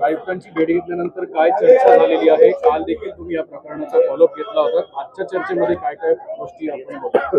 आयुक्तांची भेट घेतल्यानंतर काय चर्चा झालेली आहे? काल देखील तुम्ही या प्रकरणाचा फॉलोअप घेतला होता. आजच्या चर्चेमध्ये काय काय गोष्टी आपण बघू?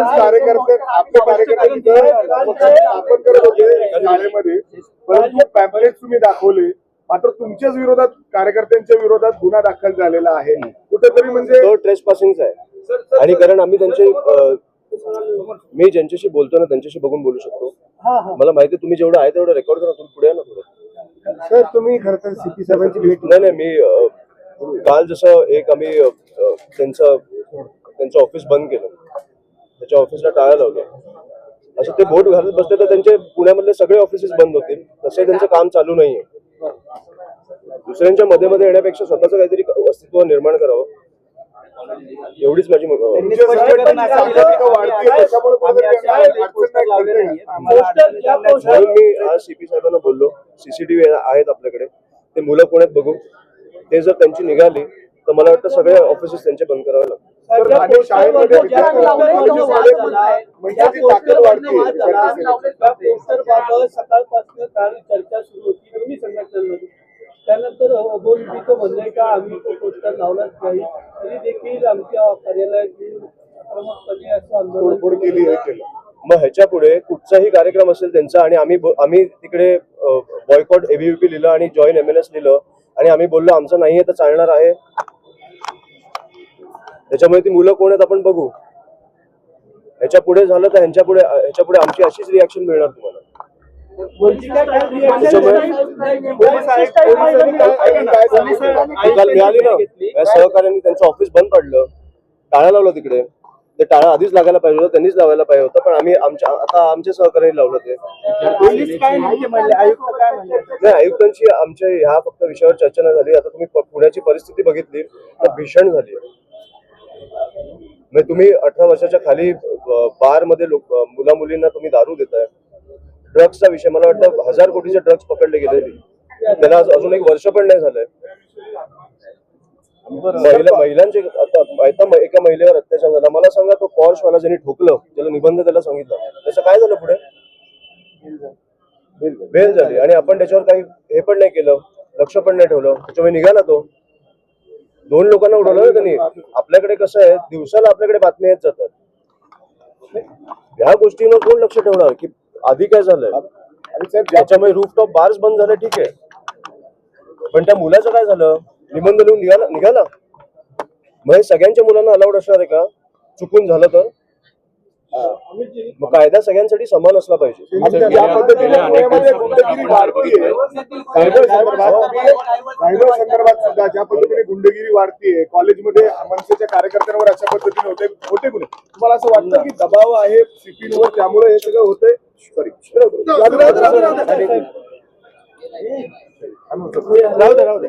कार्यकर्ते आपले कार्यकर्ते स्थापन करत होते शाळेमध्ये परंतु पॅम्पलेट तुम्ही दाखवले मात्र तुमच्याच विरोधात कार्यकर्त्यांच्या विरोधात गुन्हा दाखल झालेला आहे कुठेतरी म्हणजे तो ट्रेस पासिंगचा आहे आणि कारण आम्ही त्यांचे मी ज्यांच्याशी बोलतो ना त्यांच्याशी बघून बोलू शकतो मला माहिती तुम्ही जेवढं आहे तेवढं रेकॉर्ड करा तुम्ही पुढे ना थोडं सर तुम्ही खरं तर सीपी साहेबांची भेट नाही मी काल जसं एक आम्ही त्यांचं त्यांचं ऑफिस बंद केलं. त्याच्या ऑफिसला टाळा लावलं. असं ते बोट घालत बसले तर त्यांचे पुण्यामधले सगळे ऑफिसेस बंद होतील. तसे त्यांचं काम चालू नाहीये. दुसऱ्यांच्या मध्ये मध्ये येण्यापेक्षा स्वतःचं काहीतरी अस्तित्व निर्माण करावं. एवढीच माझी म्हणून मी आज सीपी साहेबांना बोललो. सीसीटीव्ही आहेत आपल्याकडे. ते मुलं आहेत बघू. ते जर त्यांची निघाली तर मला वाटतं सगळे ऑफिसेस त्यांचे बंद करावे लागतील. त्यानंतर म्हणणं आहे का आम्ही तो पोस्टर लावलाच नाही तरी देखील आमच्या असं आंदोलन हे केलं. मग ह्याच्या पुढे कुठचाही कार्यक्रम असेल त्यांचा आणि आम्ही आम्ही तिकडे बॉयकॉट एबीव्हीपी लिहिलं आणि जॉईन एम एन एस लिहिलं आणि आम्ही बोललो आमचं नाहीये तर चालणार आहे त्याच्यामुळे ती मुलं कोण आहेत आपण बघू ह्याच्या पुढे झालं तर ह्यांच्या पुढे ह्याच्या पुढे आमची अशीच रिॲक्शन मिळणार तुम्हाला काल मिळाली ना या सहकार्यांनी त्यांचं ऑफिस बंद पडलं टाळा लावलं तिकडे ते टाळा आधीच लागायला पाहिजे होतं त्यांनीच लावायला पाहिजे होतं पण आम्ही आमच्या आता आमच्या सहकार्याने लावलं ते. नाही आयुक्तांची आमच्या ह्या फक्त विषयावर चर्चा नाही झाली. आता तुम्ही पुण्याची परिस्थिती बघितली तर भीषण झाली. म्हणजे तुम्ही अठरा वर्षाच्या खाली बारमध्ये लोक मुला मुलींना तुम्ही दारू देताय. ड्रग्सचा विषय मला वाटतं हजार कोटीचे ड्रग्स पकडले गेलेले. त्याला अजून एक वर्ष पण नाही झालंय. महिला महिलांचे आता एका महिलेवर अत्याचार झाला. मला सांगा तो पॉर्श वाला ज्यांनी ठोकलं त्याला निबंध त्याला सांगितलं त्याचं काय झालं पुढे? बेल झाली. आणि आपण त्याच्यावर काही हे पण नाही केलं लक्ष पण नाही ठेवलं. त्याच्यामुळे निघाला तो. दोन लोकांना उडवलं त्यांनी आपल्याकडे कसं आहे दिवसाला आपल्याकडे बातम्या येत जातात. ह्या गोष्टींवर कोण लक्ष ठेवणार? की आधी काय झालंय? त्याच्यामुळे रूफटॉप बार्स बंद झाले ठीक आहे. पण त्या मुलाचं काय झालं? निबंध लिहून निघाला निघाला? मग हे सगळ्यांच्या मुलांना अलाउड असणार आहे का? चुकून झालं तर? मग कायदा सगळ्यांसाठी समान असला पाहिजे. ज्या पद्धतीने पुण्यामध्ये गुंडगिरी वाढतीये. सायबर संदर्भात सायबर संदर्भात सुद्धा ज्या पद्धतीने गुंडगिरी वाढतीये कॉलेजमध्ये मनसेच्या कार्यकर्त्यांवर अशा पद्धतीने होते होते गुन्हे. तुम्हाला असं वाटतं की दबाव आहे सीपीवर त्यामुळे हे सगळं होतंय? सॉरी राहू दे राहू दे.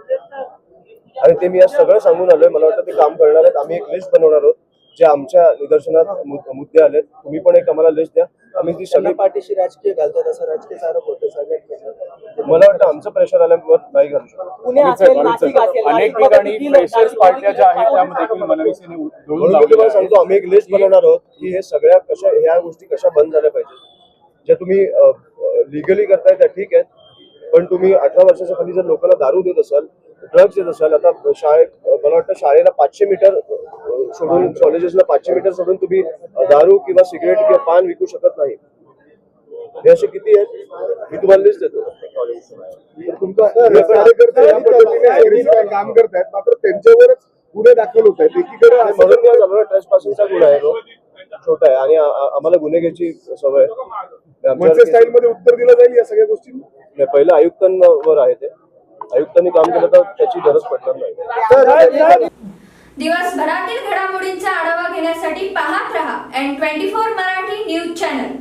आणि ते मी आज सगळं सांगून आलोय. मला वाटतं ते काम करणार आहेत. आम्ही एक लिस्ट बनवणार आहोत. जे आमच्या निदर्शनात मुद्दे आलेत. तुम्ही पण एक आम्हाला लिस्ट द्या. आम्ही ती सगळी पाठीशी राजकीय घालतात असं राजकीय आरोप होतो सगळ्यात मला वाटतं आमचं प्रेशर आल्यावर नाही घालू शकतो. अनेक ठिकाणी पार्ट्या ज्या आहेत त्यामध्ये देखील. सांगतो आम्ही एक लिस्ट बनवणार आहोत की हे सगळ्या कशा ह्या गोष्टी कशा बंद झाल्या पाहिजेत. ज्या तुम्ही लिगली करताय त्या ठीक आहेत. पण तुम्ही अठरा वर्षाच्या खाली जर लोकांना दारू देत असाल ड्रग्ज देत असाल. आता शाळेत मला वाटतं शाळेला पाचशे मीटर सोडून कॉलेजेसला पाचशे मीटर सोडून तुम्ही दारू किंवा सिगरेट किंवा पान विकू शकत नाही. हे असे किती आहेत? मी तुम्हाला लिस्ट देतो. तुमचा काम करतायत. मात्र त्यांच्यावरच गुन्हे दाखल होत आहेत. एकीकडे आणि असं म्हणून मी आम्हाला ट्रेस पासिंगचा गुन्हा आहे तो. छोटा आहे. आणि आम्हाला गुन्हे घ्यायची सवय स्टाईल मध्ये उत्तर दिलं जाईल या सगळ्या गोष्टी? पहिलं आयुक्तांवर आहे ते. आयुक्तांनी काम केलं तर त्याची गरज पडणार नाही. दिवसभरातील घडामोडींचा आढावा घेण्यासाठी पाहत रहा N twenty four Marathi news channel